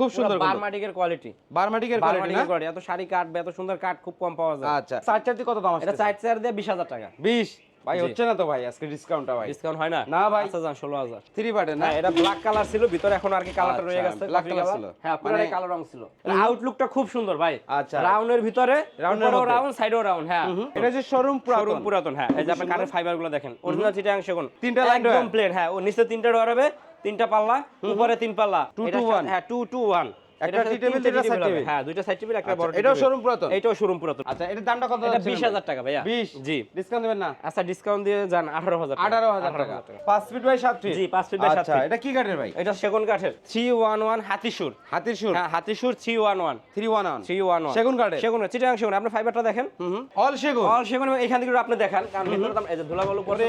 খুব সুন্দর। বারমাটিকের কোয়ালিটি বারমাটিকের কোয়ালিটি না? এত শাড়ি কাটবে এত সুন্দর কাট খুব কম পাওয়া যায়। আচ্ছা। চার চারটি কত দাম এটা আছে চার দিয়ে বিশ হাজার টাকা। 20 ভাই হচ্ছে না তো ভাই আজকে ডিসকাউন্টটা ভাই। ডিসকাউন্ট হয় না? না ভাই। আচ্ছা যান ষোলো হাজার। থ্রি পার্টের না? হ্যাঁ এটা ব্ল্যাক কালার ছিল ভিতরে এখন আর কি কালারটা রয়ে আচ্ছা, গেছে black coffee color color। ছিল। হ্যাঁ মানে- কালো রং ছিল। আউটলুকটা খুব সুন্দর ভাই। আচ্ছা। রাউন্ডের ভিতরে রাউন্ডের। রাউন্ড সাইডেও রাউন্ড হ্যাঁ। এটা যে শোরুম পুরাতন। শোরুম পুরাতন হ্যাঁ। এই যে আপনার কাঠের ফাইবারগুলো দেখেন অরিজিনাল চিটাং সেগুন তিনটা line একদম প্লেন হ্যাঁ। ও নিচে তিনটা ডোর হবে তিনটা পাল্লা উপরে তিন পাল্লা। টু টু ওয়ান হ্যাঁ টু টু 1 একটা table। হ্যাঁ দুইটা সাইড টেবিল একটা আচ্ছা, বড় এটাও table। পুরাতন? এটাও শোরুম পুরাতন। আচ্ছা এটার দামটা কত এটা 20000 টাকা ভাইয়া। 20 জি। ডিসকাউন্ট দিবেন না? আচ্ছা ডিসকাউন্ট দিয়ে যান 18000 টাকা। 18000 টাকা। 5 ফিট বাই 7 ফিট জি, পাঁচ feet by সাত আচ্ছা এটা কি কাঠের ভাই? এটা সেগুন কাঠের। 311 হাতিসুর। হাতির হ্যাঁ হাতিসুর 311 311 311 সেগুন কাঠের? সেগুন চিটাং সেগুন আপনি ফাইবারটা দেখেন। হুম অল সেগুন? অল সেগুন এখান থেকে আপনি দেখান কারণ ভিতরে তো এই যে ধুলাবালু পড়ে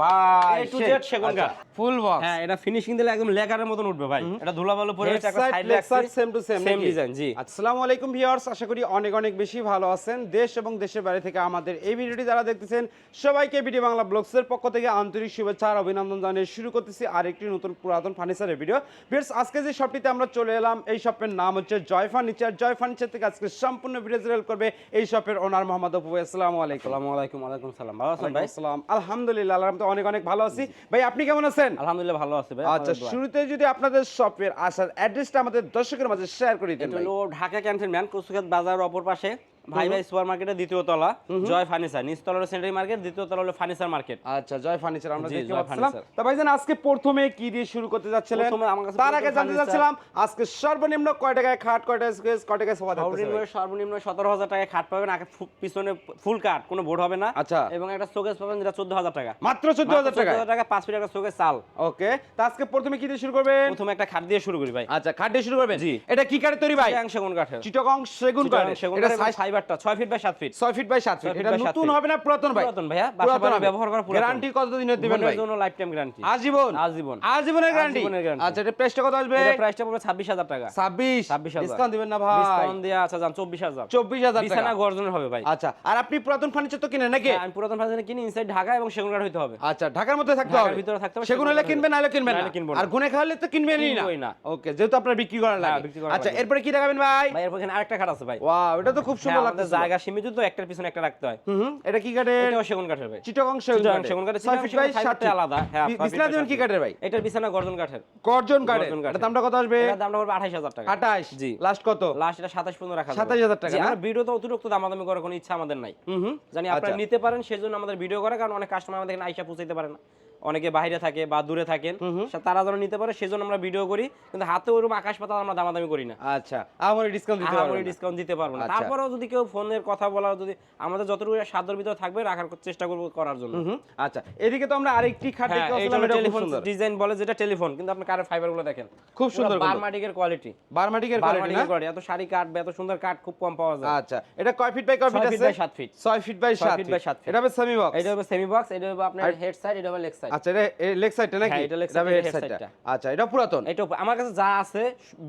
ভাই A to Z সেগুন কাঠ। ফুল বক্স হ্যাঁ এটা ফিনিশিং দিলে একদম লেকারের মতন উঠবে ভাই। এটা ধুলাবালু পরে একটা side leg same to same same design জি। আসসালামু আলাইকুম ভিউয়ার্স আশা করি অনেক অনেক বেশি ভালো আছেন। দেশ এবং দেশের বাইরে থেকে আমাদের এই ভিডিওটি যারা দেখতেছেন সবাইকে ভিডিও বাংলা ব্লগসের পক্ষ থেকে আন্তরিক শুভেচ্ছা আর অভিনন্দন জানিয়ে শুরু করতেছি আরেকটি নতুন পুরাতন ফার্নিচারের ভিডিও। ভিউয়ার্স আজকে যে শপটিতে আমরা চলে এলাম এই শপের নাম হচ্ছে জয় ফার্নিচার। জয় ফার্নিচার থেকে আজকে সম্পূর্ণ ভিডিও জেনারেল করবে এই শপের ওনার মোহাম্মদ ভাই। আসসালামু আলাইকুম আসসালামু আলাইকুম ওয়ালাইকুম সালাম। ভালো আছেন ভাই? আসসালাম। আলহামদুলিল্লাহ আল্লাহর রহমতে অনেক অনেক ভালো আছি। ভাই আপনি কেমন আছেন? আলহামদুলিল্লাহ ভালো আছে ভাই। আচ্ছা শুরুতে যদি আপনাদের শপের আসার অ্যাড্রেসটা আমাদের দর্শকের মাঝে শেয়ার করে এটা ভাই। ঢাকা ক্যান্টনমেন্ট কুসুখাত বাজার অপর পাশে। ভাই ভাই সুপার মার্কেটের দ্বিতীয় তলা জয় ফার্নিচার নিচতলা হলো সেন্টারি মার্কেট দ্বিতীয় তলা হলো ফার্নিচার মার্কেট আচ্ছা জয় ফার্নিচার আমরা দেখতে পাচ্ছিলাম। তা ভাইজান আজকে প্রথমে কি দিয়ে শুরু করতে যাচ্ছিলেন? প্রথমে আমার কাছে তার আগে জানতে যাচ্ছিলাম আজকে সর্বনিম্ন কয় টাকায় খাট কয় টাকায় স্কেচ কয় টাকায় সোফা সর্বনিম্ন সর্বনিম্ন সতেরো হাজার টাকায় খাট পাবেন আগে পিছনে ফুল কাট কোনো বোর্ড হবে না। আচ্ছা। এবং একটা শোকেস পাবেন যেটা চোদ্দ হাজার টাকা। মাত্র চোদ্দ হাজার টাকা টাকা পাঁচ ফিট একটা শোকেস চাল। ওকে তা আজকে প্রথমে কি দিয়ে শুরু করবেন? প্রথমে একটা খাট দিয়ে শুরু করি ভাই। আচ্ছা খাট দিয়ে শুরু করবেন? জি। এটা কি কাঠের তৈরি ভাই? চিটাং সেগুন কাঠের চিটগং সেগুন কাঠ। সেগুন এটা সাইজ ফাইবারটা ছয় ফিট বাই সাত ফিট 6 ফিট বাই 7 ফিট এটা নতুন হবে না পুরাতন ভাই? পুরাতন ভাইয়া, বাড়ি ব্যবহার করা পুরাতন। গ্যারান্টি কতদিনের দিবেন ভাই? জন্য লাইফ টাইম গ্যারান্টি আজীবন? আজীবন। আজীবনের গ্যারান্টি আচ্ছা এটা প্রাইসটা কত আসবে? এটা প্রাইসটা পড়বে ছাব্বিশ হাজার টাকা। 26 26,000 ডিসকাউন্ট দিবেন না ভাই। ডিসকাউন্ট দিয়ে আচ্ছা যান চব্বিশ হাজার। 24000 বিছানা গর্জনের হবে ভাই। আচ্ছা আর আপনি পুরাতন ফার্নিচার তো কিনেন নাকি? হ্যাঁ, আমি পুরাতন ফার্নিচার কিনি ইনসাইড ঢাকা এবং সেগুন কাঠ হইতে হবে। আচ্ছা ঢাকার মধ্যে থাকতে হবে। ভিতরে থাকতে হবে, সেগুন হলে কিনবেন নাহলে কিনবেন না। আর গুনে খাওয়ালে তো কিনবেনই না। ওকে যেহেতু আপনার বিক্রি করার হ্যাঁ, লাগে। আচ্ছা এরপরে কি দেখাবেন ভাই? ভাই এরপর এখানে আরেকটা খাট আছে ভাই। ওয়াও এটা তো খুব হ্যাঁ, সুন্দর আমাদের জায়গা সীমিত তো একটার পিছনে একটা রাখতে হয়। হুম হুম, এটা কি কাঠের? এটাও সেগুন কাঠের ভাই। চিটগং সেগুন সেগুন কাঠের, 6 ফিট বাই 7 আলাদা, হ্যাঁ, বি- ছয় বিছনা ফিট দেবেন বাই কি কাঠের ভাই? এটার বিছানা গর্জন কাঠের। গর্জন কাঠের। এটা দামটা কত আসবে? এটার দামটা পড়বে আঠাশ হাজার টাকা। 28 জি। লাস্ট কত? লাস্ট এটা সাতাশ পর্যন্ত রাখা যাবে। 27,000 টাকা ভিডিও তো অতিরিক্ত দামাদামি করার কোনো ইচ্ছা আমাদের নাই। হুম জানি আপনারা আচ্ছা। নিতে পারেন সেজন্য আমাদের ভিডিও করে কারণ অনেক কাস্টমার আমাদের এখানে আইসা পৌঁছাইতে পারে না। অনেকে বাইরে থাকে বা দূরে থাকেন তারা যেন নিতে পারে সেজন্য আমরা ভিডিও করি কিন্তু হাতে ওরকম আকাশ পাতাল আমরা দামাদামি করি না। আচ্ছা আমার ডিসকাউন্ট দিতে পারবেন না। ডিসকাউন্ট দিতে পারব না। আচ্ছা। তারপরেও যদি কেউ ফোনের কথা বলা যদি আমাদের যতটুকু সাধ্যের ভিতরে থাকবে রাখার চেষ্টা করব করার জন্য। আচ্ছা এদিকে তো আমরা আরেকটি খাট হ্যাঁ দেখতে এইটা এটা টেলিফোন ডিজাইন বলে যেটা টেলিফোন কিন্তু আপনি কারের ফাইবারগুলো দেখেন। খুব সুন্দর। বারমাটিকের কোয়ালিটি বারমাটিকের কোয়ালিটি না? কোয়ালিটি এত শাড়ি কাটবে এত সুন্দর কাট খুব কম পাওয়া যায়। আচ্ছা এটা কয় ফিট বাই কয় ফিট আছে? বাই সাত feet 6 feet by 7 feet feet by সাত ফিট। এটা হবে সেমি বক্স এটা হবে সেমি বক্স এটা হবে আপনার হেড সাইড এটা হবে লেগ সাইড আচ্ছা এটা লেগ সাইডটা নাকি? হ্যাঁ, এটা leg side, হবে এটা head head side টা। side টা। আচ্ছা এটা পুরাতন? এটা আমার কাছে যা আছে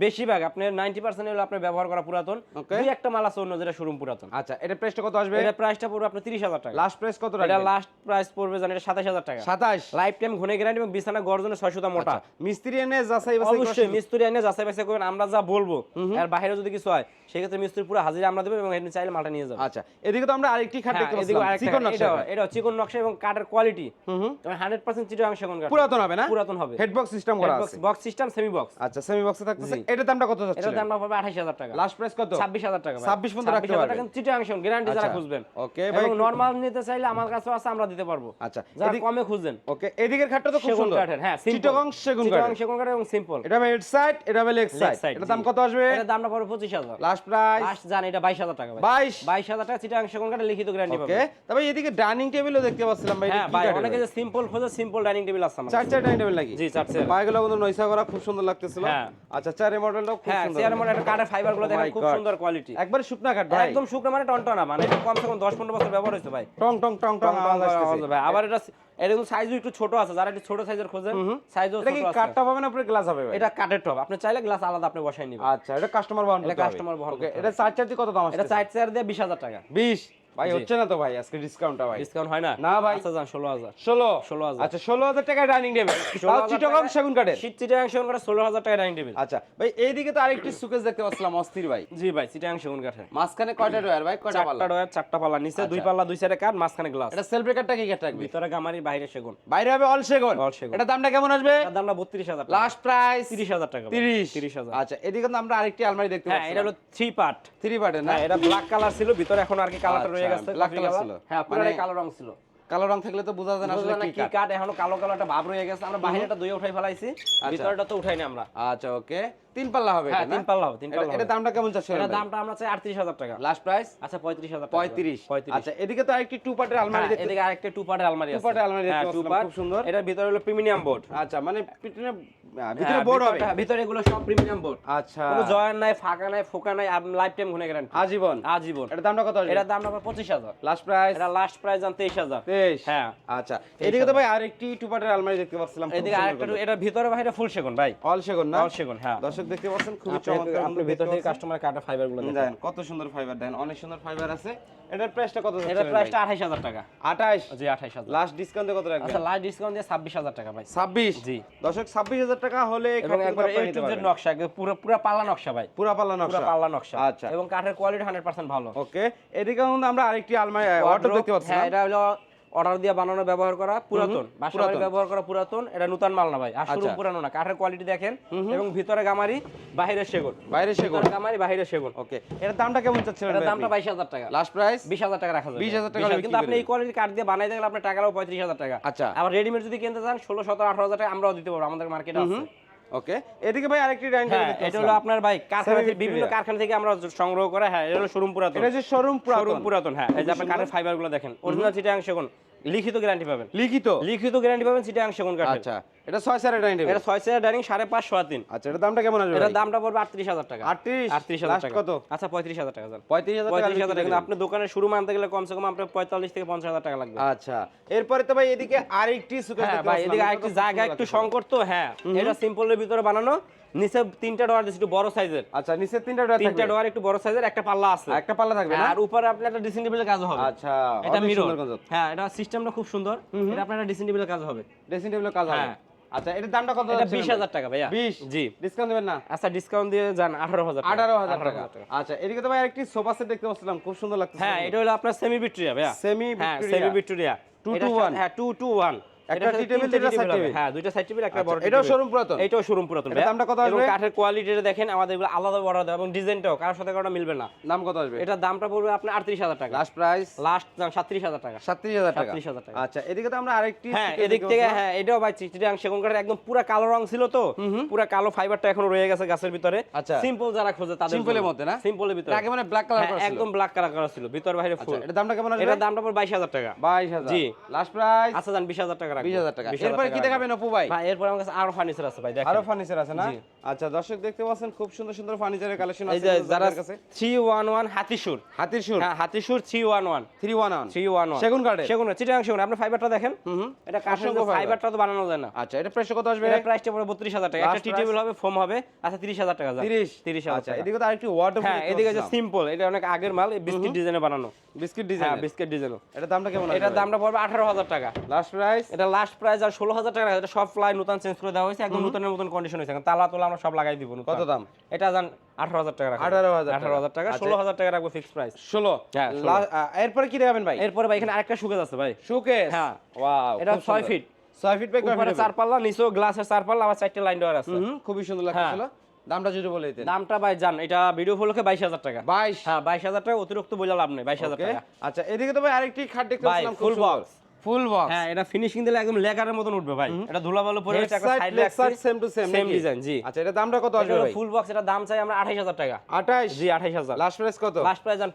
বেশিরভাগ আপনার নাইনটি পার্সেন্ট হলো আপনার ব্যবহার করা পুরাতন। দুই একটা মাল আছে অন্য যেটা শোরুম পুরাতন। আচ্ছা এটা প্রাইসটা কত আসবে? এটা প্রাইসটা পড়বে আপনার তিরিশ হাজার টাকা। লাস্ট প্রাইস কত এটা লাস্ট প্রাইস পড়বে জানেন এটা সাতাশ হাজার টাকা। 27 লাইফ টাইম ঘুনে গ্যারান্টি এবং বিছানা গর্জনে ছয়শোটা মোটা। আচ্ছা মিস্ত্রি এনে যাচাই বাছাই অবশ্যই মিস্ত্রি এনে যাচাই বাছাই করবেন আমরা যা বলব। আর বাইরে যদি কিছু হয় সেক্ষেত্রে মিস্ত্রি পুরো হাজিরা আমরা দেবো এবং এখানে চাইলে মালটা নিয়ে যাব। আচ্ছা এদিকে তো আমরা আরেকটি খাট হ্যাঁ, দেখতে এদিকে পাচ্ছিলাম চিকন নকশা এটাও চিকন নকশা এবং কাঠের কোয়ালিটি হুম হুম। চিটাং সেগুন কাঠ পুরাতন হবে না? পুরাতন হবে। হেড বক্স সিস্টেম করা আছে। বক্স সিস্টেম সেমি বক্স আচ্ছা সেমি বক্সে থাকতেছে। এটার দামটা কত যাচ্ছে এটার দাম পাবে আঠাশ হাজার টাকা। লাস্ট প্রাইস কত? ছাব্বিশ হাজার টাকা 26 পর্যন্ত রাখতে পারবেন। কিন্তু চিটাং সেগুন গ্যারান্টি যারা আচ্ছা, খুঁজবেন। Okay, ভাই এবং নরমাল নিতে চাইলে আমার কাছে আছে আমরা দিতে পারব। আচ্ছা যারা কমে খুঁজেন। ওকে এদিকের খাটটা তো খুব সুন্দর। হ্যাঁ simple। সেগুন চিটাগাং কাঠের। সেগুন কাঠের এবং সিম্পল এটা হবে হেড সাইড এটা হবে লেগ সাইড side, দাম কত আসবে? এটার দামটা পড়বে পঁচিশ হাজার। লাস্ট প্রাইস লাস্ট জান এটা বাইশ হাজার টাকা ভাই। 22 বাইশ হাজার টাকা চিটাং সেগুন কাঠের লিখিত গ্যারান্টি ওকে তবে এদিকে ডাইনিং টেবিলও দেখতে পাচ্ছিলাম ভাই হ্যাঁ ভাই অনেকে যে সিম্পল খোঁজে সিম্পল ডাইনিং টেবিল আছে চার চার ডাইনিং টেবিল নাকি? জি চার চেয়ার পায়গুলো কিন্তু নয়সা করা খুব সুন্দর লাগতেছিল। হ্যাঁ। আচ্ছা চারের মডেলটাও খুব হ্যাঁ সুন্দর চেয়ারের মধ্যে একটা কাঠের ফাইবারগুলো Oh দেখেন খুব সুন্দর কোয়ালিটি একবারে শুকনা কাঠ ভাই। একদম শুকনো মানে টনটনা মানে এটা কমসে কম দশ পনেরো বছর ব্যবহার হয়েছে ভাই। টং টং টং টং আওয়াজ। আওয়াজ আবার এটা এটা কিন্তু সাইজও একটু ছোট আছে যারা একটু ছোট সাইজের খোঁজেন সাইজও এটা কি ছোট আছে। কাঠটা পাবে না উপরে গ্লাস হবে ভাই? এটা কাঠের টপ আপনি চাইলে গ্লাস আলাদা আপনি বসাই নিবেন। আচ্ছা এটা কাস্টমার বহন এটা customer বহন এটা চার চারটি কত দাম আছে এটা আসছে চার দিয়ে বিশ হাজার টাকা। 20 ভাই হচ্ছে না তো ভাই? আজকে ডিসকাউন্টটা ভাই। ডিসকাউন্ট হয় না? না ভাই। আচ্ছা যান ষোলো হাজার। ষোলো? 16,000 আচ্ছা ষোলো হাজার টাকা ডাইনিং টেবিল 16,000 চিটগং সেগুন কাঠের। শীত চিটাং সেগুন কাঠের ষোলো হাজার টাকা ডাইনিং টেবিল আচ্ছা ভাই এইদিকে তো আরেকটি সুকেস দেখতে পাচ্ছিলাম অস্থির ভাই। জি ভাই চিটাং সেগুন কাঠের। মাঝখানে কয়টা ডয়ার ভাই? কয়টা পাল্লা? চারটা ডয়ার চারটা পাল্লা নিচে দুই আচ্ছা। পাল্লা দুই সাইডে কাঠ মাঝখানে গ্লাস এটা সেল ব্রেকারটা কি কাঠ রাখবে? ভিতরে গামারি বাইরে সেগুন। বাইরে হবে অল সেগুন। All সেগুন। এটা দামটা কেমন আসবে? এটার দামটা বত্রিশ হাজার লাস্ট প্রাইস তিরিশ হাজার টাকা ভাই। তিরিশ। তিরিশ হাজার। আচ্ছা এদিকে তো আমরা আরেকটি আলমারি দেখতে পাচ্ছি হ্যাঁ এটা হলো থ্রি পার্ট থ্রি পার্টের না? হ্যাঁ এটা ব্ল্যাক কালার ছিল ভিতরে এখন আর কি কালারটা হ্যাঁ, ছিল। হ্যাঁ পুরোটাই কালো রং ছিল। কালো রং থাকলে তো বোঝা যায় না আসলে কি কাট এখন কালো কালো একটা ভাব রয়ে গেছে। আমরা বাহিরেটা দুই উঠাই ফেলাইছি আচ্ছা। ভিতরটা তো উঠাই না আমরা। আচ্ছা ওকে। তিন পাল্লা হবে হ্যাঁ তিন পাল্লা হবে তিন পাল্লা এটা দামটা কেমন চাচ্ছেন এটা দামটা আমরা চাই 38000 টাকা। লাস্ট প্রাইস আচ্ছা 35000 টাকা। 35 35 আচ্ছা এদিকে তো আরেকটি টু পার্টের হ্যাঁ, আলমারি দেখতে এদিকে আরেকটি টু পার্টের আলমারি আছে। টু পার্টের আলমারি দেখতে হ্যাঁ, খুব সুন্দর। এটা ভিতরে হলো প্রিমিয়াম বোর্ড আচ্ছা মানে পিটনে হ্যাঁ, ভিতরে বোর্ড হবে। ভিতরে এগুলো সব প্রিমিয়াম বোর্ড আচ্ছা। কোনো জয়েন নাই ফাঁকা নাই ফোকা নাই আর লাইফ টাইম ঘুরে গ্যারান্টি আজীবন। আজীবন। এটা দামটা কত আসবে? এটার দাম আমরা 25000 লাস্ট প্রাইস এটা লাস্ট প্রাইস জান 23000 শেষ। হ্যাঁ। আচ্ছা এদিকে তো ভাই আরেকটি টু আলমারি দেখতে পাচ্ছিলাম এদিকে আরেকটা এটা ভিতরে ভাই এটা ফুল সেগুন ভাই। অল সেগুন না? অল সেগুন হ্যাঁ। দর্শক দেখতে পাচ্ছেন খুব চমৎকার আমরা ভিতর থেকে কাস্টমার কাটা ফাইবারগুলো দেখেন। কত সুন্দর ফাইবার দেখেন অনেক সুন্দর ফাইবার আছে। এটার প্রাইসটা কত এটার প্রাইসটা 28000 টাকা। 28 জি 28000 লাস্ট ডিসকাউন্টে কত রাখবেন? আচ্ছা লাস্ট ডিসকাউন্ট দিয়ে 26000 টাকা ভাই। 26 জি। দর্শক 26000 টাকা হলে একবার নকশা পুরো পুরো পাল্লা নকশা ভাই। পুরো পাল্লা নকশা। পাল্লা নকশা। আচ্ছা। এবং কাঠের কোয়ালিটি 100% ভালো। ওকে এদিকে আমরা আরেকটি আলমারি অর্ডার দেখতে পাচ্ছি হ্যাঁ, এটা হলো অর্ডার দিয়ে বানানো ব্যবহার করা পুরাতন। বাসাবাড়ি ব্যবহার করা পুরাতন এটা নতুন মাল না ভাই শোরুম আচ্ছা। পুরানো না। কাঠের কোয়ালিটি দেখেন এবং ভিতরে গামারি বাইরে সেগুন। বাইরে সেগুন। গামারি বাইরে সেগুন। ওকে এটার দামটা কেমন চাচ্ছেন এটার দামটা বাইশ হাজার টাকা। লাস্ট প্রাইস বিশ হাজার টাকা রাখা যাবে। 20,000 টাকা কিন্তু আপনি। এই কোয়ালিটির কাঠ দিয়ে বানাই গেলে আপনার টাকা লাগবে পঁয়ত্রিশ হাজার টাকা। আচ্ছা। আবার রেডিমেড যদি কিনতে চান ষোলো সতেরো আঠারো হাজার টাকা আমরাও দিতে পারব আমাদের মার্কেট আছে। ওকে এদিকে ভাই আরেকটি ডাইনিং হ্যাঁ টেবিল এটা হলো আপনার ভাই কারখানা থেকে- বিভিন্ন কারখানা থেকে আমরা সংগ্রহ করে হ্যাঁ এটা হলো শোরুম পুরাতন। এটা যে শোরুম পুরাতন। শোরুম পুরাতন হ্যাঁ এই যে আপনার কাঠের ফাইবারগুলো দেখেন। অরিজিনাল চিটাং সেগুন। লিখিত গ্যারান্টি পাবেন। লিখিত? লিখিত গ্যারান্টি পাবেন চিটাং সেগুন কাঠের আচ্ছা এটা ছয় সারের ডাইনিং এটা ছয় চেয়ার ডাইনিং সাড়ে পাঁচ সোয়া তিন। আচ্ছা এটার দামটা কেমন আসবে ভাই? দামটা পড়বে আটত্রিশ হাজার টাকা। 38? আটত্রিশ হাজার Last টাকা। কত? আচ্ছা পঁয়ত্রিশ হাজার টাকা যান 35000 টাকা পঁয়ত্রিশ হাজার টাকা। কিন্তু। আপনি দোকানে শুরু মানতে গেলে কমসে কম আপনার পঁয়তাল্লিশ থেকে পঞ্চাশ হাজার টাকা লাগবে। আচ্ছা এরপরে তো ভাই এদিকে আরেকটি হ্যাঁ ভাই এদিকে আরেকটি জায়গা একটু সংকট তো হ্যাঁ। এটা সিম্পলের ভিতরে বানানো। নিচে তিনটা ডোয়ার দিচ্ছে একটু বড় সাইজের। আচ্ছা নিচে তিনটা ডয়ার তিনটা ডোয়ার একটু বড় সাইজের একটা পাল্লা আছে। একটা পাল্লা থাকবে আর উপরে আপনার একটা ড্রেসিং টেবিলের কাজ হবে। আচ্ছা এটা মিরর হ্যাঁ এটা সিস্টেমটা খুব সুন্দর। এটা আপনার ড্রেসিং টেবিলের কাজ হবে। ড্রেসিং টেবিলের কাজ হবে? হ্যাঁ। আচ্ছা এটার দামটা কত এটা যাচ্ছিলেন বিশ ভাই? হাজার টাকা ভাইয়া। 20 জি। ডিসকাউন্ট দেবেন না? আচ্ছা ডিসকাউন্ট দিয়ে যান আঠারো হাজার আঠারো হাজার টাকা। আচ্ছা এদিকে তো ভাই আরেকটি সোফা সেট দেখতে পাচ্ছিলাম খুব সুন্দর লাগছে হ্যাঁ এটা হলো আপনার সেমি ভিক্টোরিয়া ভাইয়া। Semi Victoria semi Victoria Two এটা to সব- one। হ্যাঁ টু টু ওয়ান একটা tea table, দুইটা side table। হ্যাঁ দুইটা সাইড টেবিল একটা আচ্ছা, বড় এটাও শোরুম পুরাতন? এটাও শোরুম পুরাতন এটার দামটা কত আসবে? কাঠের কোয়ালিটিটা দেখেন আমাদের এগুলো আলাদা বড় দেয় এবং ডিজাইনটাও কারোর সাথে কারোটা মিলবে না। দাম কত আসবে? এটার দামটা পড়বে আপনার আটত্রিশ হাজার টাকা। লাস্ট প্রাইস লাস্ট সাতত্রিশ হাজার টাকা। সাতত্রিশ হাজার টাকা। 37,000 টাকা। আচ্ছা এদিকে তো আমরা আরেকটি হ্যাঁ এদিক থেকে হ্যাঁ এটাও ভাই চিটিয়াং সেগুন কাঠের একদম পুরো কালো রং ছিল তো পুরো কালো ফাইবারটা এখনও রয়ে গেছে গাছের ভিতরে। আচ্ছা। সিম্পল যারা খোঁজে তাদের মধ্যে না? সিম্পলের ভিতরে। আগে মানে ব্ল্যাক কালার একদম ব্ল্যাক কালার করা ছিল ভিতর বাইরে ফুল এটার দামটা কেমন আসবে? দামটা পড়বে বাইশ হাজার টাকা। বাইশ জি। লাস্ট প্রাইস আচ্ছা জান হাজার টাকা বিশ হাজার টাকা। এরপরে কি দেখাবেন অপু ভাই? ভাই এরপর আমার কাছে আরও ফার্নিচার আছে ভাই আরও ফার্নিচার আছে না? আচ্ছা দর্শক দেখতে পাচ্ছেন খুব সুন্দর সুন্দর ফার্নিচারের কালেকশন আছে যারা যারা থ্রি ওয়ান ওয়ান হাতিসুর হাতির হ্যাঁ হাতিসুর three one one three one one three one one সেগুন কাঠের? সেগুন চিটাং সেগুন। আপনি ফাইবারটা দেখেন? এটা কাঠের ফাইবারটা তো বানানো যায় না। আচ্ছা এটা প্রাইস কত আসবে? এটা প্রাইসটা পড়বে বত্রিশ হাজার টাকা। একটা টি? টেবিল হবে ফোম হবে। আচ্ছা তিরিশ হাজার টাকা। তিরিশ? তিরিশ হাজার আচ্ছা এদিকে তো আরেকটি ওয়াটার হ্যাঁ এদিকে যে সিম্পল এটা অনেক আগের মাল বিস্কিট ডিজাইনে বানানো। বিস্কিট হ্যাঁ ডিজাইন বিস্কিট ডিজাইন এটা দামটা কেমন এটার দামটা পড়বে আঠারো হাজার টাকা। লাস্ট প্রাইস এটা লাস্ট প্রাইস আর ষোলো হাজার টাকা এটা সব ফ্লাই নতুন চেঞ্জ করে দেওয়া হয়েছে একদম নতুনের মতন কন্ডিশন হয়েছে। তালা তোলা আমরা সব লাগাই দিব কত দাম? এটা জান আঠারো হাজার টাকা রাখা 18,000 আঠারো হাজার টাকা। আচ্ছা। ষোলো হাজার টাকা রাখব ফিক্স প্রাইস ষোলো? হ্যাঁ। এরপরে কি দেখাবেন ভাই? এরপরে ভাই এখানে আরেকটা সুকেজ আছে ভাই। শোকেস হ্যাঁ। ওয়াও এটা ছয় ফিট ছয় ফিট বাই উপরে চার? পাল্লা নিচেও গ্লাসের চার পাল্লা আবার চারটে লাইন দেওয়ার আছে। খুবই সুন্দর লাগছিল দামটা যদি বলে দিতেন। দামটা ভাই জান এটা ভিডিও উপলক্ষে বাইশ হাজার টাকা। বাইশ? হ্যাঁ বাইশ হাজার টাকা অতিরিক্ত বলে লাভ নেই বাইশ হাজার টাকা। আচ্ছা এদিকে তো ভাই আরেকটি খাট দেখতে full box। ফুল বক্স হ্যাঁ এটা ফিনিশিং দিলে একদম লেকারের মতন উঠবে ভাই। এটা ধুলাবালু পরে হেড একটা side leg side same to same same design জি। আচ্ছা এটা দামটা কত আসবে ভাই? ফুল বক্স এটা দাম চাই আমরা আঠাইশ হাজার টাকা। 28 জি আঠাইশ হাজার। লাস্ট প্রাইস কত? লাস্ট প্রাইস জান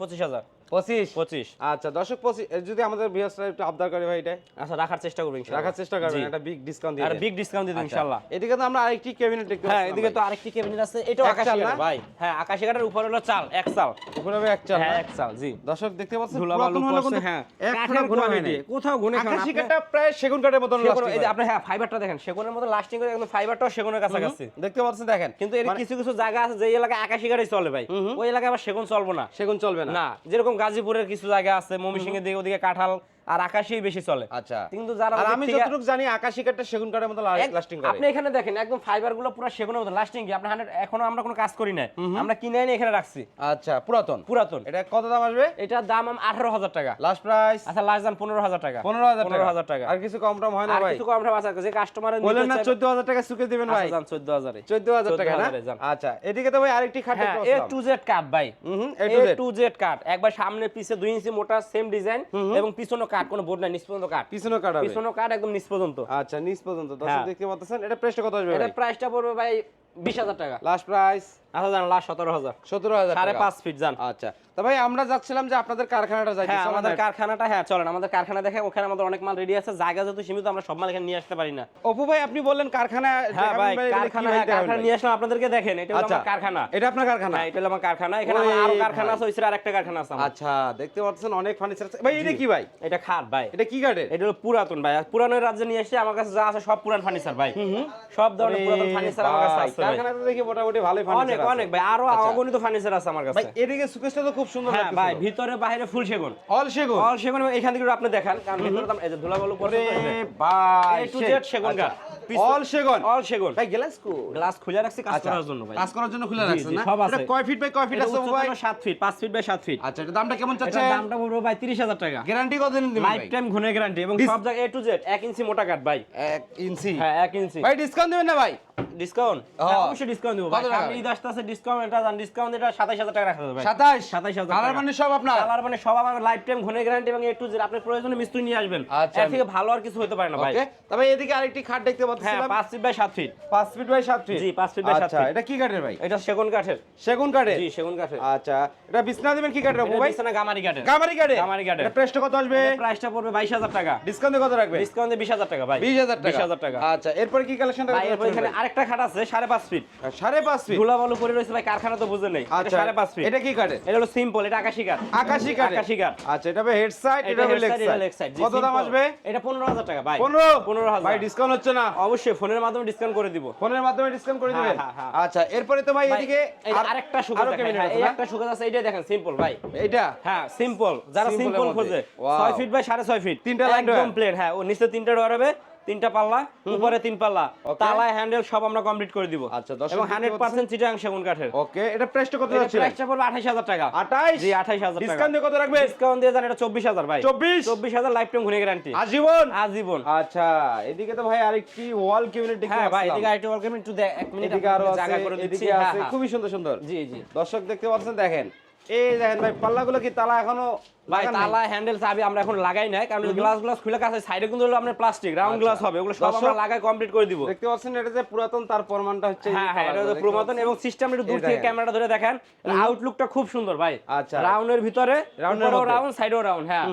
পঁচিশ? হাজার 25 পঁচিশ। আচ্ছা দর্শক 25 যদি আমাদের ভিউয়ার্সরা একটু আবদার করে ভাই এটা? আচ্ছা রাখার চেষ্টা করব ইনশাআল্লাহ রাখার চেষ্টা করবেন একটা বিগ ডিসকাউন্ট দিয়ে আর বিগ ডিসকাউন্ট ইনশাআল্লাহ আচ্ছা, এদিকে তো আমরা আরেকটি ক্যাবিনেট দেখতে হ্যাঁ এদিকে তো আরেকটি ক্যাবিনেট আছে এটাও আকাশি? ভাই। হ্যাঁ আকাশি কাঠের উপরে হলো চাল এক চাল। উপরে হবে এক চাল হ্যাঁ এক চাল জি। দর্শক দেখতে পাচ্ছেন পুরাতন পড়ছে, কিন্তু হ্যাঁ। কাঠের ফোঁটা হয় কোথাও গুনে খান আকাশি কাঠটা প্রায় সেগুন কাঠের মতন lasting এই যে আপনি হ্যাঁ ফাইবারটা দেখেন সেগুনের মতো লাস্টিং করে একদম ফাইবারটাও সেগুনের কাছাকাছি। দেখতে পাচ্ছেন দেখেন। কিন্তু এর মানে কিছু কিছু জায়গা আছে যে এলাকায় আকাশি গাড়ি চলে ভাই। ওই এলাকায় আবার সেগুন চলবো না। সেগুন চলবে না। না যেরকম গাজীপুরের কিছু জায়গা আছে ময়মনসিংহের দিকে ওদিকে কাঁঠাল আর আকাশেই বেশি চলে। আচ্ছা। কিন্তু যারা আমি যতটুকু জানি আকাশি কাঠটা সেগুন কাঠের মতো লাস্টিং করে। আপনি এখানে দেখেন একদম ফাইবারগুলো পুরো সেগুনের মতো। লাস্টিং কি? আপনি এখনও আমরা কোনো কাজ করি না আমরা কিনে এনে এখানে রাখছি। আচ্ছা পুরাতন। পুরাতন। এটা কত দাম আসবে? এটার দাম আম আঠারো হাজার টাকা। লাস্ট প্রাইস আচ্ছা লাস্ট দাম পনেরো হাজার টাকা। পনেরো হাজার পনেরো টাকা। আর কিছু কম টম হয় না ভাই? কিছু কম দাম আছে যে কাস্টমারের বললেন না চোদ্দ হাজার টাকা সুকে দিবেন ভাই। চোদ্দ হাজারে। চোদ্দ হাজার টাকা না? আচ্ছা এদিকে তো ভাই আরেকটি খাট এ টু জেড কাট ভাই। হুম, এ টু জেড কাট একবার সামনে পিছে দুই ইঞ্চি মোটা সেম ডিজাইন এবং পিছনে কাট কোনো বোর্ড নাই নিচ পর্যন্ত কাট পিছনে কাট পিছনে কাট একদম নিচ পর্যন্ত আচ্ছা নিচ পর্যন্ত দর্শক হ্যাঁ। দেখতে পাচ্ছেন এটা প্রাইসটা কত আসবে এটা প্রাইসটা পড়বে ভাই বিশ হাজার টাকা। লাস্ট প্রাইস আচ্ছা জান লাস্ট সতেরো হাজার। সতেরো হাজার সাড়ে পাঁচ ফিট যান আচ্ছা। তো ভাই আমরা যাচ্ছিলাম যে আপনাদের কারখানাটা যাইতে হ্যাঁ আমাদের কারখানাটা হ্যাঁ চলেন আমাদের কারখানা দেখে ওখানে আমাদের অনেক মাল রেডি আছে জায়গা যেহেতু সীমিত আমরা সব মাল এখানে নিয়ে আসতে পারি না। অপু ভাই আপনি বললেন কারখানা হ্যাঁ ভাই দেখাবেন এগুলো কি কারখানা ভাই দেখাবেন কারখানা নিয়ে আসলাম আপনাদেরকে দেখেন এটা হলো আচ্ছা। আমার কারখানা। এটা আপনার কারখানা? হ্যাঁ এটা হলো আমার কারখানা এখানে আরও কারখানা আছে ওইসের আরেকটা কারখানা আছে আচ্ছা দেখতে পাচ্ছেন অনেক ফার্নিচার আছে। ভাই এটা কি ভাই? এটা খাট ভাই। এটা কি কাঠের? এটা হলো পুরাতন ভাই। পুরানোর রাজ্যে নিয়ে এসে আমার কাছে যা আছে সব পুরান ফার্নিচার ভাই। সব ধরনের পুরাতন ফার্নিচার আমার কাছে আছে। কারখানাতে দেখি মোটামুটি ভালোই ফার্নিচার অনেক ভাই আরও। অগণিত ফার্নিচার আছে আমার ভাই এদিকে সুকেশটা তো খুব সুন্দর হ্যাঁ ভাই ভিতরে বাইরে ফুল সেগুন। অল সেগুন? অল সেগুন এখান থেকে আপনি দেখান কারণ ভিতরে তো এই যে ধুলাবালু পড়ছে ওরে তো এই যে। ভাই A to সেগুন কাঠ। অল সেগুন? অল সেগুন। ভাই গ্লাস কো গ্লাস খুলে রাখছি কাজ করার জন্য ভাই। কাজ করার জন্য খুলে রাখছেন না? এটা কয় ফিট বাই কয় ফিট আছে উচ্চতা ভাই? হলো ফিট পাঁচ ফিট বাই সাত ফিট আচ্ছা এটা দামটা কেমন চাচ্ছে এটার দামটা পড়বে ভাই তিরিশ হাজার টাকা। গ্যারান্টি কতদিন দিবেন লাইফ টাইম গ্যারান্টি এবং সব জায়গায় এ টু জেড ইঞ্চি মোটা কাট ভাই। 1 ইঞ্চি। হ্যাঁ ইঞ্চি। ভাই ডিসকাউন্ট দিবেন না ভাই? ডিসকাউন্ট হ্যাঁ। অবশ্যই ডিসকাউন্ট দেবো সামনে ঈদ আসতেছে ডিসকাউন্ট এটা ডিসকাউন্ট এটা হাজার টাকা রাখা যাবে ভাই। 27 27,000 কালার মানে সব আপনার? কালার মানে সব আমার লাইফ টাইম ঘুরে গ্যারান্টি এবং এ টু প্রয়োজনে মিস্ত্রি নিয়ে আসবেন। আচ্ছা। এর থেকে ভালো আর কিছু হতে পারে না ভাই। তবে এদিকে আরেকটি খাট দেখতে হ্যাঁ পাঁচ ফিট বাই সাত ফিট 5 ফিট বাই 7 ফিট জি, পাঁচ feet by সাত আচ্ছা এটা কি কাঠের ভাই? এটা সেগুন কাঠের। সেগুন কাঠের? জি সেগুন কাঠের। আচ্ছা এটা বিছনা দিবেন কি কাঠের ভাই? বিছানা গামারি কাঠের। গামারি কাঠের? গামারি কাঠের। এটা প্রাইসটা কত আসবে? প্রাইসটা পড়বে বাইশ হাজার টাকা। ডিসকাউন্টে কত রাখবে? ডিসকাউন্টে বিশ হাজার টাকা ভাই। 20000 টাকা। 20,000 টাকা। আচ্ছা এরপর কি কালেকশনটা ভাই এখানে আরেকটা খাট আছে সাড়ে পাঁচ ফিট সাড়ে পাঁচ ফিট ধুলা বালু পরে রয়েছে ভাই কারখানা তো বুঝে নেই। আচ্ছা সাড়ে পাঁচ ফিট এটা কি কাঠের? এটা হলো সিম্পল এটা আকাশি কাঠ। আকাশি কাঠ আকাশি কাঠ। আচ্ছা এটা হবে হেড সাইড এটা এটা হবে লেগ এটা সাইড কত দাম আসবে? এটা পনেরো হাজার টাকা ভাই। 15 পনেরো হাজার। ভাই ডিসকাউন্ট হচ্ছে না। অবশ্যই ফোনের মাধ্যমে ডিসকাউন্ট করে দিব। ফোনের মাধ্যমে ডিসকাউন্ট করে হ্যাঁ, দিবেন? হ্যাঁ, হ্যাঁ। আচ্ছা এরপরে তো ভাই এদিকে আরেকটা হ্যাঁ, আছে? একটা সুযোগ আছে এইটাই দেখেন সিম্পল ভাই। এইটা? হ্যাঁ সিম্পল যারা সিম্পল খোঁজে Wow. ছয় ফিট বাই সাড়ে ছয় ফিট তিনটা line একদম প্লেন হ্যাঁ ও নিচে তিনটা ডোর হবে তিনটা পাল্লা উপরে তিন পাল্লা. তালায় হ্যান্ডেল সব আমরা কমপ্লিট করে দিব। আচ্ছা, এবং হান্ড্রেড পার্সেন্ট চিটাং সেগুন কাঠের। ওকে এটা প্রাইসটা কত যাচ্ছে? প্রাইসটা পড়বে আঠাইশ হাজার টাকা। 28 জি আঠাইশ হাজার টাকা। ডিসকাউন্ট দিয়ে কত রাখবে ডিসকাউন্ট দিয়ে যান এটা চব্বিশ হাজার ভাই। 24 চব্বিশ হাজার লাইফ টাইম ঘুরে গ্যারান্টি আজীবন? আজীবন। আচ্ছা এদিকে তো ভাই আরেকটি ওয়াল ক্যাবিনেট হ্যাঁ ভাই। এদিকে আরেকটু ওয়েলকাম একটু দে- এক মিনিট এদিকে আরও জায়গা করে দিচ্ছি। এদিকে হ্যাঁ, আছে হ্যাঁ। খুবই সুন্দর সুন্দর। জি জি। দর্শক দেখতে পাচ্ছেন দেখেন। এই দেখেন ভাই পাল্লাগুলো কি তালা এখনও ভাই তালা হ্যান্ডেল চাবি আমরা এখন লাগাই নাই কারণ গ্লাস গ্লাস খুলে কাছে সাইডে কিন্তু আপনার প্লাস্টিক রাউন্ড গ্লাস হবে ওগুলো সব আমরা লাগাই কমপ্লিট করে দিব। দেখতে পাচ্ছেন এটা যে পুরাতন তার প্রমাণটা হচ্ছে হ্যাঁ হ্যাঁ এটা দেখতে এবং সিস্টেম একটু দূর থেকে দেখেন। ক্যামেরাটা ধরে দেখেন আউটলুকটা খুব সুন্দর ভাই। আচ্ছা। রাউন্ডের ভিতরে রাউন্ডের রাউন্ড সাইডেও রাউন্ড হ্যাঁ।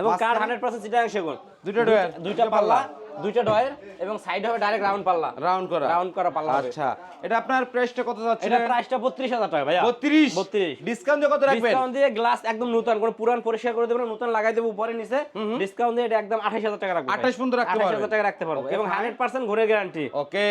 এবং কার মাঝখানে? হান্ড্রেড পার্সেন্ট চিটাং সেগুন দুইটা দুইটা পাল্লা। দুইটা ডয়ের এবং সাইড হবে ডাইরেক্ট রাউন্ড পাল্লা। রাউন্ড করা। রাউন্ড করা পাল্লা আচ্ছা। এটা আপনার প্রাইসটা কত যাচ্ছে? এটা প্রাইসটা বত্রিশ হাজার টাকা ভাইয়া। 32 32 ডিসকাউন্ট কত রাখবেন? ডিসকাউন্ট দিয়ে গ্লাস একদম নতুন কোনো পুরান পরিষ্কার করে দেবেন নতুন লাগাই দেবো উপরে নিচে। ডিসকাউন্ট দিয়ে এটা একদম আঠাশ হাজার টাকা রাখব 28 পর্যন্ত রাখতে পারবেন। হাজার টাকা রাখতে পারব। এবং fine. হান্ড্রেড পার্সেন্ট ঘুরে গ্যারান্টি ওকে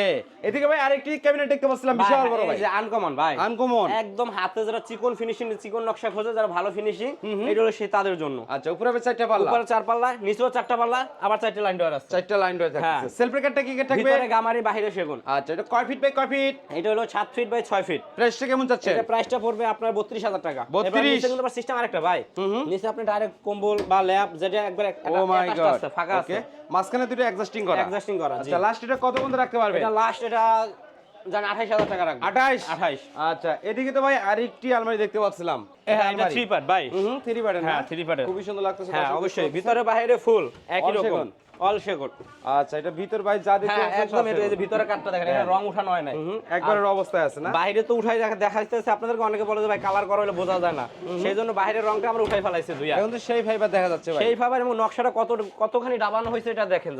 এদিকে ভাই আরেকটি ক্যাবিনেট দেখতে পাচ্ছিলাম বিশাল বড় ভাই। আনকমন ভাই। আনকমন একদম হাতে যারা চিকন ফিনিশিং চিকন নকশা খোঁজে যারা ভালো ফিনিশিং এটা হলো সেই তাদের জন্য। আচ্ছা উপরে চারটা পাল্লা। উপরে চার পাল্লা নিচেও চারটা পাল্লা আবার চারটা লাইন ডোর আছে। চারটা লাইন রয়ে থাকছে হ্যাঁ। সেলফ রেকারটা কি কি থাকবে? ভিতরে গামারি বাহিরে সেগুন। আচ্ছা এটা কয় ফিট বাই কয় ফিট এটা হলো সাত ফিট বাই ছয় ফিট প্রাইসটা কেমন যাচ্ছে এটা প্রাইসটা পড়বে আপনার বত্রিশ হাজার টাকা। 32 এবার আবার সিস্টেম আরেকটা ভাই। নিচে আপনি ডাইরেক্ট কম্বল বা ল্যাব যেটা একবার ও মাই গড ফাঁকা আছে। মাঝখানে দুটো অ্যাডজাস্টিং করা। অ্যাডজাস্টিং করা আচ্ছা লাস্ট এটা কত পর্যন্ত রাখতে পারবে এটা লাস্ট এটা জান আঠাইশ হাজার টাকা রাখব। 28 আঠাইশ। আচ্ছা এদিকে তো ভাই আরেকটি আলমারি দেখতে পাচ্ছিলাম। হ্যাঁ এটা থ্রি পার্ট ভাই। হুম থ্রি পার্টের হ্যাঁ, three part খুবই সুন্দর লাগতেছে হ্যাঁ অবশ্যই। ভিতরে বাইরে ফুল একই রকম। অল আচ্ছা এটা ভিতর ভাই যা দেখতে হ্যাঁ একদম এটা এই যে ভিতরে কাঠটা দেখেন এটা রং উঠানো হয় না একবারের অবস্থায় আছে না? বাইরে তো উঠাই দেখা আপনাদেরকে অনেকে বলে যে ভাই কালার করা হলে বোঝা যায় না। সেই জন্য বাইরের রংটা আমরা উঠাই ফেলাইছি দুইয়া। এখন তো সেই ফাইবার দেখা যাচ্ছে ভাই। সেই ফাইবার এবং নকশাটা কত কতখানি ডাবানো হয়েছে এটা দেখেন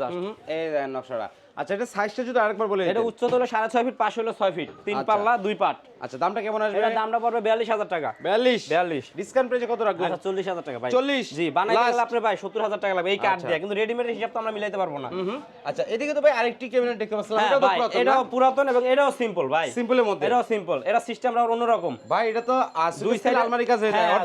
এই দেখেন নকশাটা। আচ্ছা এটা সাইজটা যদি আরেকবার বলে এটা উচ্চতা হলো সাড়ে ছয় ফিট পাশ হলো ছয় ফিট তিন আচ্ছা। পাল্লা দুই পাট। আচ্ছা দামটা কেমন আসবে? এটার দামটা পড়বে বিয়াল্লিশ হাজার টাকা। বিয়াল্লিশ? বিয়াল্লিশ। ডিসকাউন্ট প্রাইসে কত রাখবেন? আচ্ছা চল্লিশ হাজার টাকা ভাই। 40? জি Last? আপনি ভাই সত্তর হাজার টাকা লাগবে। এই কাঠ আচ্ছা। দিয়ে কিন্তু রেডিমেড হিসাব তো আমরা মিলাইতে পারব না। আচ্ছা এদিকে তো ভাই আরেকটি ক্যাবিনেট দেখতে পাচ্ছিলাম হ্যাঁ এটাও তো পুরাতন এটাও পুরাতন এবং এটাও সিম্পল ভাই। সিম্পলের মধ্যে? এটাও সিম্পল এটা সিস্টেম অন্যরকম। ভাই এটা তো দুই সাইড আলমারি হয়ে যায় হ্যাঁ,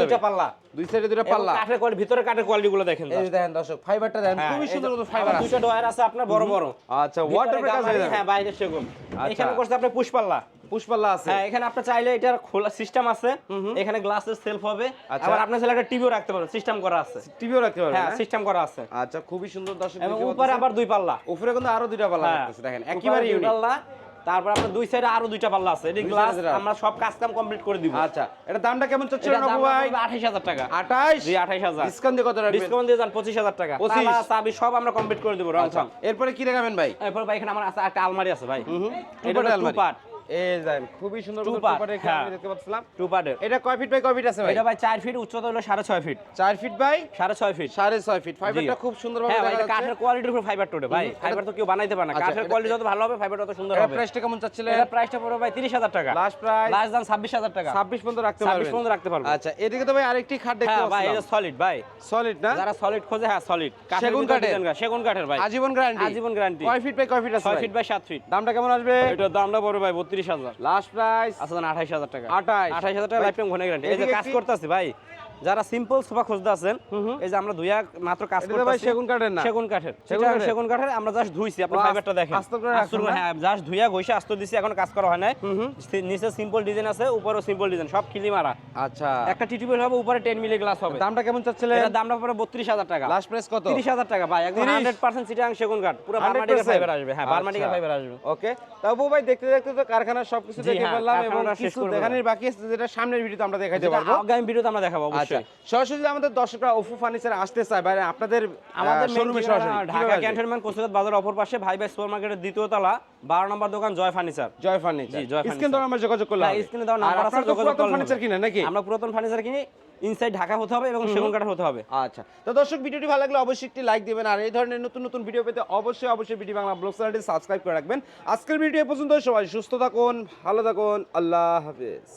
দুইটা পাল্লা। দুই সাইডে দুটো পাল্লা। কাঠের কোয়ালিটি ভিতরে কাঠের কোয়ালিটি গুলো দেখেন এই দেখেন দর্শক ফাইবারটা দেখেন হ্যাঁ, খুবই সুন্দর ফাইবার দুইটা ডয়ার আছে আপনার বড় বড়। আচ্ছা ওয়াটার কাজ হয়ে হ্যাঁ বাইরে সেগুন। আচ্ছা। এখানে করছে আপনি পুষ্পাল্লা। পুষ্পাল্লা আছে। হ্যাঁ এখানে আপনি চাইলে এটার খোলা সিস্টেম আছে। এখানে গ্লাসের সেলফ হবে। আচ্ছা। আবার আপনার চাইলে একটা টিভিও রাখতে পারবেন সিস্টেম করা আছে। টিভিও রাখতে পারবেন হ্যাঁ সিস্টেম করা আছে। আচ্ছা খুবই সুন্দর দর্শক এবং উপরে আবার দুই পাল্লা। উপরে কিন্তু আরও দুইটা পাল্লা আছে দেখেন উপরে একেবারে ইউনিক পাল্লা। তারপর আপনার দুই সাইডে আরও দুইটা পাল্লা আছে। এটি গ্লাস আমরা সব কাজ কাম কমপ্লিট করে দিব। আচ্ছা এটা দামটা কেমন চলছে নবু ভাই? আঠাইশ হাজার টাকা। 28 জি আঠাইশ হাজার। ডিসকাউন্ট দিয়ে কত রাখবেন? ডিসকাউন্ট দিয়ে যান পঁচিশ হাজার টাকা। 25 তালা, চাবি সব আমরা কমপ্লিট করে দিব রং আচ্ছা এরপরে কি দেখাবেন ভাই? এরপর ভাই এখানে আমার আছে একটা আলমারি আছে ভাই। এটা এই দেখেন খুবই সুন্দর হ্যাঁ। আমি দেখতে পাচ্ছিলাম। Two part এটা কয় ফিট বাই কয় ফিট আছে ভাই? এটা ভাই চার ফিট উচ্চতা হলো ফিট ফিট বাই ফাইবারটা খুব সুন্দরভাবে হ্যাঁ দেখা এটা কাঠের কোয়ালিটির উপর ফাইবার টোটে ভাই। ফাইবার তো কেউ বানাইতে পারে না। আচ্ছা, কাঠের কোয়ালিটি যত ভালো হবে ফাইবার তত সুন্দর হবে। প্রাইসটা কেমন চাচ্ছিলেন? এটা প্রাইসটা পড়বে ভাই তিরিশ হাজার টাকা। লাস্ট প্রাইস লাস্ট দাম ছাব্বিশ হাজার টাকা। ছাব্বিশ পর্যন্ত রাখতে পর্যন্ত আচ্ছা এদিকে তো ভাই আরেকটি খাট দেখতে হ্যাঁ ভাই এটা সলিড ভাই। সলিড না? যারা সলিড খোঁজে হ্যাঁ সলিড সেগুন কাঠের? সেগুন কাঠের ভাই। আজীবন গ্যারান্টি আজীবন গ্যারান্টি কয় ফিট বাই কয় ফিট আছে ফিট বাই ফিট দামটা কেমন আসবে? এটার দামটা পড়বে ভাই লাস্ট প্রাইস আচ্ছা দেন আঠাইশ হাজার টাকা। 28 আঠাইশ হাজার টাকা লাইফ টাইম ঘনে গ্যারান্টি এই যে কাজ করতেছি ভাই। যারা সিম্পল সোফা খুঁজতে আছেন এই যে আমরা দুইয়া মাত্র কাজ এটা তো ভাই সেগুন কাঠের না? সেগুন কাঠের। সেগুন কাঠের? আমরা জাস্ট ধুইছি আপনি ফাইবারটা দেখেন। আস্ত করে আস্ত হ্যাঁ জাস্ট ধুইয়া ঘষে আস্ত দিছি এখন কাজ করা হয় নাই। নিচে সিম্পল ডিজাইন আছে উপরেও সিম্পল ডিজাইন সব খিলি মারা আচ্ছা। একটা টিটিপিএল হবে উপরে 10 মিলি গ্লাস হবে। দামটা কেমন চাচ্ছিলেন? এটার দামটা পড়বে 32000 টাকা। লাস্ট প্রাইস কত? তিরিশ হাজার টাকা ভাই একদম 30? হান্ড্রেড পার্সেন্ট সিটাং সেগুন কাঠ পুরো বার্মাটিকের 100% ফাইবার আসবে। হ্যাঁ বার্মাটিকের আচ্ছা। ফাইবার আসবে। ওকে তাবু ভাই দেখতে দেখতে তো কারখানার সবকিছু দেখে হ্যাঁ, ফেললাম এবং কিছু দেখানোর বাকি আছে যেটা সামনের ভিডিওতে আমরা দেখাইতে যেটা পারব। আগামী ভিডিওতে আমরা দেখাবো আচ্ছা সরাসরি আমাদের দর্শকরা ওফু ফার্নিচার আসতে চায়। বাইরে আপনাদের আমাদের শোরুমে সরাসরি। ঢাকা ক্যান্টনমেন্ট বাজার অপর পাশে ভাই ভাই সুপার মার্কেটের দ্বিতীয় তলা বারো নম্বর দোকান জয় ফার্নিচার। জয় ফার্নিচার। জি, জয় স্ক্রিন। আমরা যোগাযোগ করলাম। হ্যাঁ, স্ক্রিনে নাম্বার আছে, যোগাযোগ করলে ফার্নিচার কিনে নাকি? আমরা পুরাতন ফার্নিচার কিনি ইনসাইড ঢাকা হতে হবে এবং সেগুন হতে হবে। আচ্ছা। তো দর্শক ভিডিওটি ভালো লাগলে অবশ্যই একটি লাইক দিবেন। আর এই ধরনের নতুন নতুন ভিডিও পেতে অবশ্যই অবশ্যই বিডি বাংলা ব্লগ চ্যানেলটি সাবস্ক্রাইব করে রাখবেন। আজকের ভিডিও পর্যন্ত সবাই সুস্থ থাকুন ভালো থাকুন। আল্লাহ হাফেজ।